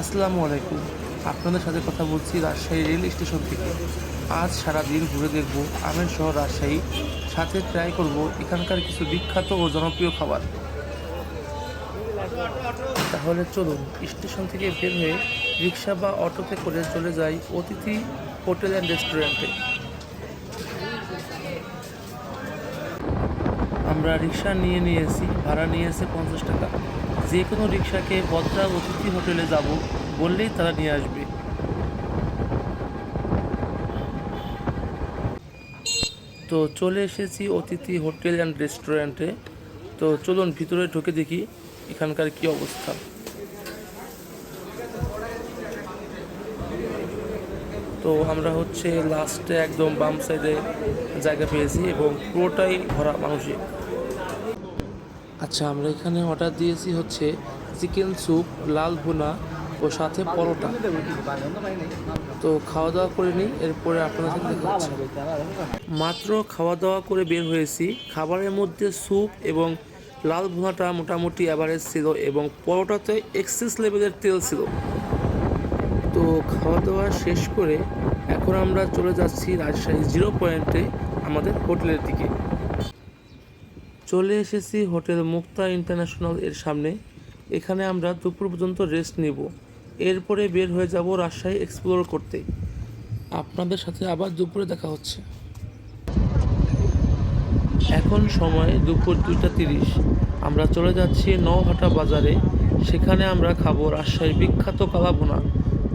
আসসালামু আলাইকুম। আপনাদের সাথে কথা বলছি রাজশাহী রেল স্টেশন থেকে। আজ সারা দিন ঘুরে দেখব আমের শহর রাজশাহী। সাথে ট্রাই করব এখানকার কিছু বিখ্যাত ও জনপ্রিয় খাবার। তাহলে চলুন, স্টেশন থেকে বের হয়ে রিক্সা বা অটোতে করে চলে যাই অতিথি হোটেল অ্যান্ড রেস্টুরেন্টে আমরা রিক্সা নিয়ে নিয়েছি, ভাড়া নিয়েছে পঞ্চাশ টাকা। যে কোনো রিক্সাকে বদ্রা অতিথি হোটেলে যাব বললেই তারা নিয়ে আসবে। তো চলে এসেছি অতিথি হোটেল অ্যান্ড রেস্টুরেন্টে। তো চলুন ভিতরে ঢুকে দেখি এখানকার কি অবস্থা। তো আমরা হচ্ছে লাস্টে একদম বাম সাইডে জায়গা পেয়েছি এবং পুরোটাই ভরা মানুষে আচ্ছা আমরা এখানে অর্ডার দিয়েছি হচ্ছে চিকেন স্যুপ লাল ভুনা ও সাথে পরোটা। তো খাওয়া দাওয়া করে নিই, এরপরে আপনাদের সাথে মাত্র খাওয়া দাওয়া করে বের হয়েছি। খাবারের মধ্যে স্যুপ এবং লাল ভুনাটা মোটামুটি অ্যাভারেজ ছিল এবং পরোটাতে এক্সেস লেভেলের তেল ছিল। তো খাওয়া দাওয়া শেষ করে এখন আমরা চলে যাচ্ছি রাজশাহী জিরো পয়েন্টে আমাদের হোটেলের দিকে। চলে এসেছি হোটেল মুক্তা ইন্টারন্যাশনাল এর সামনে। এখানে আমরা দুপুর পর্যন্ত রেস্ট নিব। এরপরে বের হয়ে যাব রাজশাহী এক্সপ্লোর করতে। আপনাদের সাথে আবার দুপুরে দেখা হচ্ছে। এখন সময় দুপুর দুইটা তিরিশ। আমরা চলে যাচ্ছি নওহাটা বাজারে। সেখানে আমরা খাব রাজশাহীর বিখ্যাত কালাভুনা।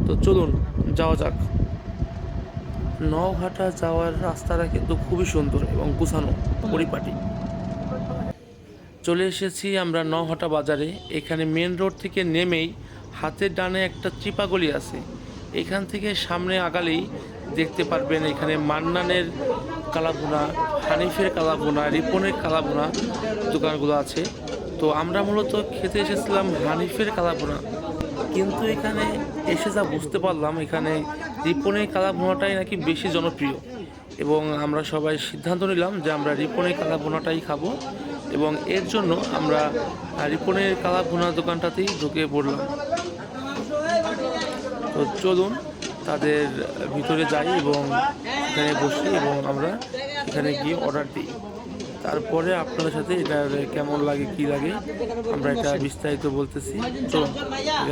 তো চলুন, যাওয়া যাক। নওহাটা যাওয়ার রাস্তাটা কিন্তু খুবই সুন্দর এবং গুছানো, পরিপাটি। চলে এসেছি আমরা নহাটা বাজারে। এখানে মেন রোড থেকে নেমেই হাতের ডানে একটা চিপা গলি আছে। এখান থেকে সামনে আগালেই দেখতে পারবেন এখানে মান্নানের কালাবোনা হানিফের কালাবোনা রিপনের কালাবোনা দোকানগুলো আছে। তো আমরা মূলত খেতে এসেছিলাম হানিফের কালাবোনা কিন্তু এখানে এসে যা বুঝতে পারলাম, এখানে রিপনের কালাবোনাটাই নাকি বেশি জনপ্রিয়। এবং আমরা সবাই সিদ্ধান্ত নিলাম যে আমরা রিপনের কালাবোনাটাই খাব। এবং এর জন্য আমরা রিপনের কালা ভুনা দোকানটাতেই ঢুকে পড়লাম। তো চলুন তাদের ভিতরে যাই এবং এখানে বসি এবং আমরা এখানে গিয়ে অর্ডার দিই। তারপরে আপনাদের সাথে এটার কেমন লাগে কি লাগে আমরা এটা বিস্তারিত বলতেছি। চলুন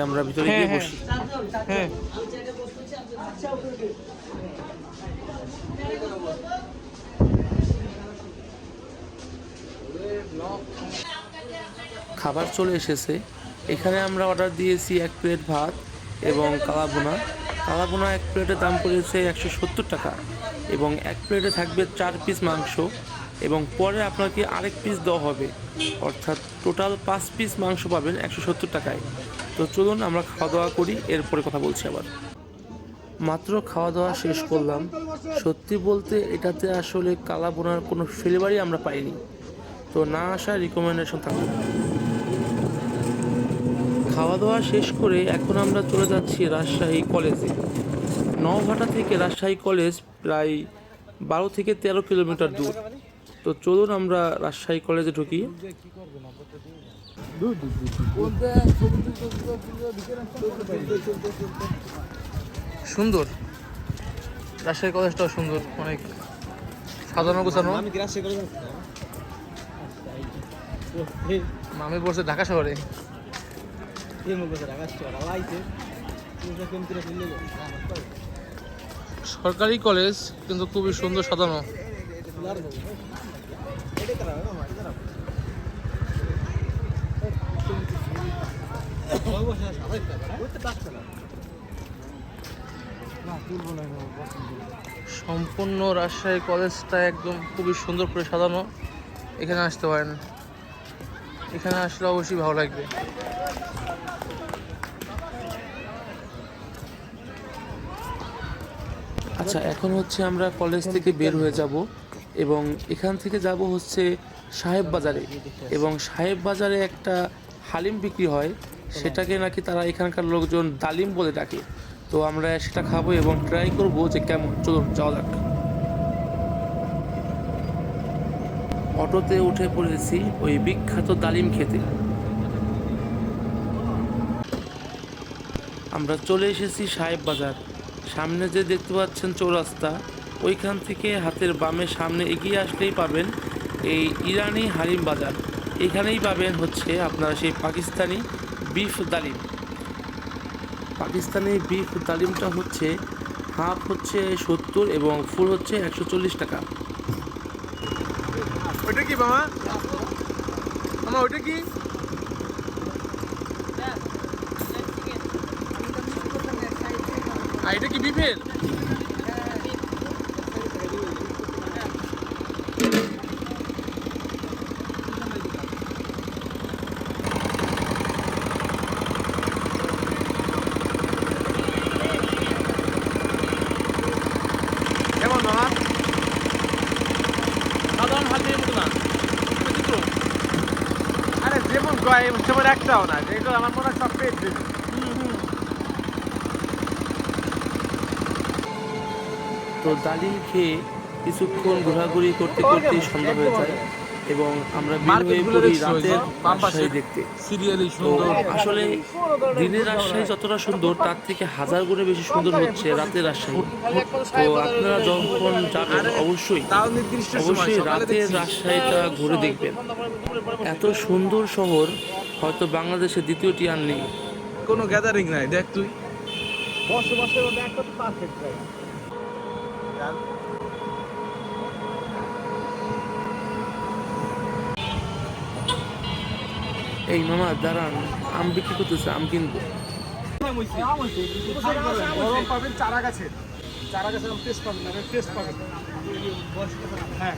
আমরা ভিতরে গিয়ে বসি। হ্যাঁ। খাবার চলে এসেছে। এখানে আমরা অর্ডার দিয়েছি এক প্লেট ভাত এবং কালাভুনা। কালাভুনা এক প্লেটের দাম পড়েছে একশো সত্তর টাকা এবং এক প্লেটে থাকবে চার পিস মাংস এবং পরে আপনাকে আরেক পিস দেওয়া হবে। অর্থাৎ টোটাল পাঁচ পিস মাংস পাবেন একশো সত্তর টাকায়। তো চলুন আমরা খাওয়া দাওয়া করি, এরপরে কথা বলছি আবার। মাত্র খাওয়া দাওয়া শেষ করলাম। সত্যি বলতে এটাতে আসলে কালা বোনার কোনো ফ্লেভারই আমরা পাইনি। তো না আসা রিকমেন্ডেশন থাকবে খাওয়া দাওয়া শেষ করে এখন আমরা চলে যাচ্ছি রাজশাহী কলেজে নওঘাটা থেকে রাজশাহী কলেজ প্রায় বারো থেকে তেরো কিলোমিটার দূর। তো চলুন আমরা রাজশাহী কলেজে ঢুকি। সুন্দর। রাজশাহী কলেজটাও সুন্দর, অনেক সাজানো গোছানো। আমি রাজশাহী করে আমি পড়ছে ঢাকা শহরে। সরকারি কলেজ কিন্তু খুবই সুন্দর সাজানো। সম্পূর্ণ রাজশাহী কলেজটা একদম খুবই সুন্দর করে সাজানো। এখানে আসতে পারেন। এখানে আসলে অবশ্যই ভালো লাগবে। আচ্ছা এখন হচ্ছে আমরা কলেজ থেকে বের হয়ে যাব এবং এখান থেকে যাব হচ্ছে সাহেব বাজারে এবং সাহেব বাজারে একটা হালিম বিক্রি হয়। সেটাকে নাকি তারা এখানকার লোকজন ডালিম বলে ডাকে। তো আমরা সেটা খাব এবং ট্রাই করব যে কেমন। চলুন, যাওয়া যাক। অটোতে উঠে পড়েছি ওই বিখ্যাত ডালিম খেতে। আমরা চলে এসেছি সাহেব বাজার। সামনে যে দেখতে পাচ্ছেন চৌরাস্তা, ওইখান থেকে হাতের বামে সামনে এগিয়ে আসলেই পাবেন এই ইরানি হারিম বাজার। এখানেই পাবেন হচ্ছে আপনারা সেই পাকিস্তানি বিফ ডালিম। পাকিস্তানি বিফ ডালিমটা হচ্ছে হাফ হচ্ছে সত্তর এবং ফুল হচ্ছে একশো চল্লিশ টাকা। ওইটা কি মামা? মামা ওইটা কি? আর এটা কি বিফের কেমন মামা সাধারণ হাতির মতো না। আরে যেমন একটাও না যেগুলো আমার মনে হয় সব পেট তো ডালিম খেয়ে কিছুক্ষণ ঘোরাঘুরি করতে করতে সন্ধ্যা হয়ে যায়। এবং আমরা রাতের দেখতে। সিরিয়ালি আসলে দিনের রাজশাহী যতটা সুন্দর তার থেকে হাজার গুণে বেশি সুন্দর হচ্ছে রাতের রাজশাহী। তো আপনারা যখন যাবেন অবশ্যই তাও নির্দিষ্ট অবশ্যই রাতের রাজশাহীটা ঘুরে দেখবেন। এত সুন্দর শহর হয়তো বাংলাদেশে দ্বিতীয়টি আর নেই। কোনো গ্যাদারিং নাই দেখ তুই। বসবাসের মধ্যে একটা পারফেক্ট জায়গা এই মামা, দাঁড়ান, আম বিক্রি করতেছে, আম কিনবো। চারা গাছের চারা গাছের টেস্ট পাবেন টেস্ট পাবেন। হ্যাঁ।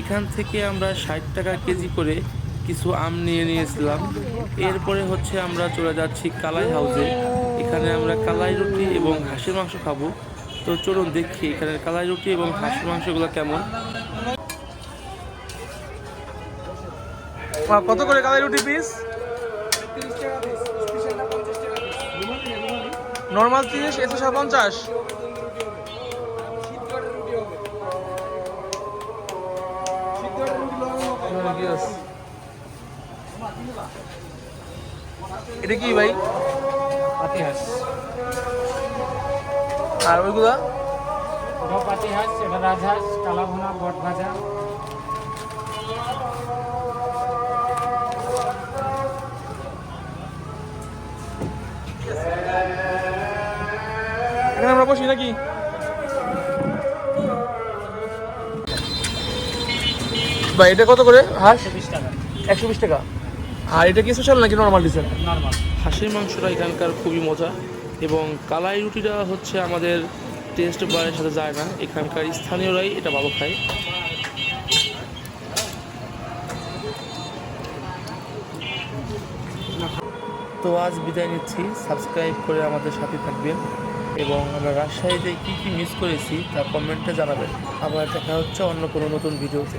এখান থেকে আমরা ষাট টাকা কেজি করে কিছু আম নিয়ে নিয়েছিলাম। এরপরে হচ্ছে আমরা চলে যাচ্ছি কালাই হাউসে। এখানে আমরা কালাই রুটি এবং হাঁসের মাংস খাব। তো চলুন দেখি এখানে কালাই রুটি এবং হাঁসের মাংসগুলো কেমন। কত করে কালাই রুটি পিস নর্মাল তিরিশ একশো পঞ্চাশ এটা কি ভাই? আর ওইগুলা? রাজহাঁস কালা ভুনা বট ভাজা এখানে আমরা বসি নাকি? ভাই এটা কত করে? হাঁস? বিশ টাকা। একশো বিশ টাকা। আর এটা কি স্পেশাল নাকি নর্মাল ডিসেল নর্মাল হাঁসের মাংসটা এখানকার খুবই মজা এবং কালাই রুটিটা হচ্ছে আমাদের টেস্ট বারের সাথে যায় না। এখানকার স্থানীয়রাই এটা ভালো খায়। তো আজ বিদায় নিচ্ছি। সাবস্ক্রাইব করে আমাদের সাথে থাকবেন। এবং আমরা রাজশাহীতে কী কী মিস করেছি তা কমেন্টে জানাবেন। আবার দেখা হচ্ছে অন্য কোনো নতুন ভিডিওতে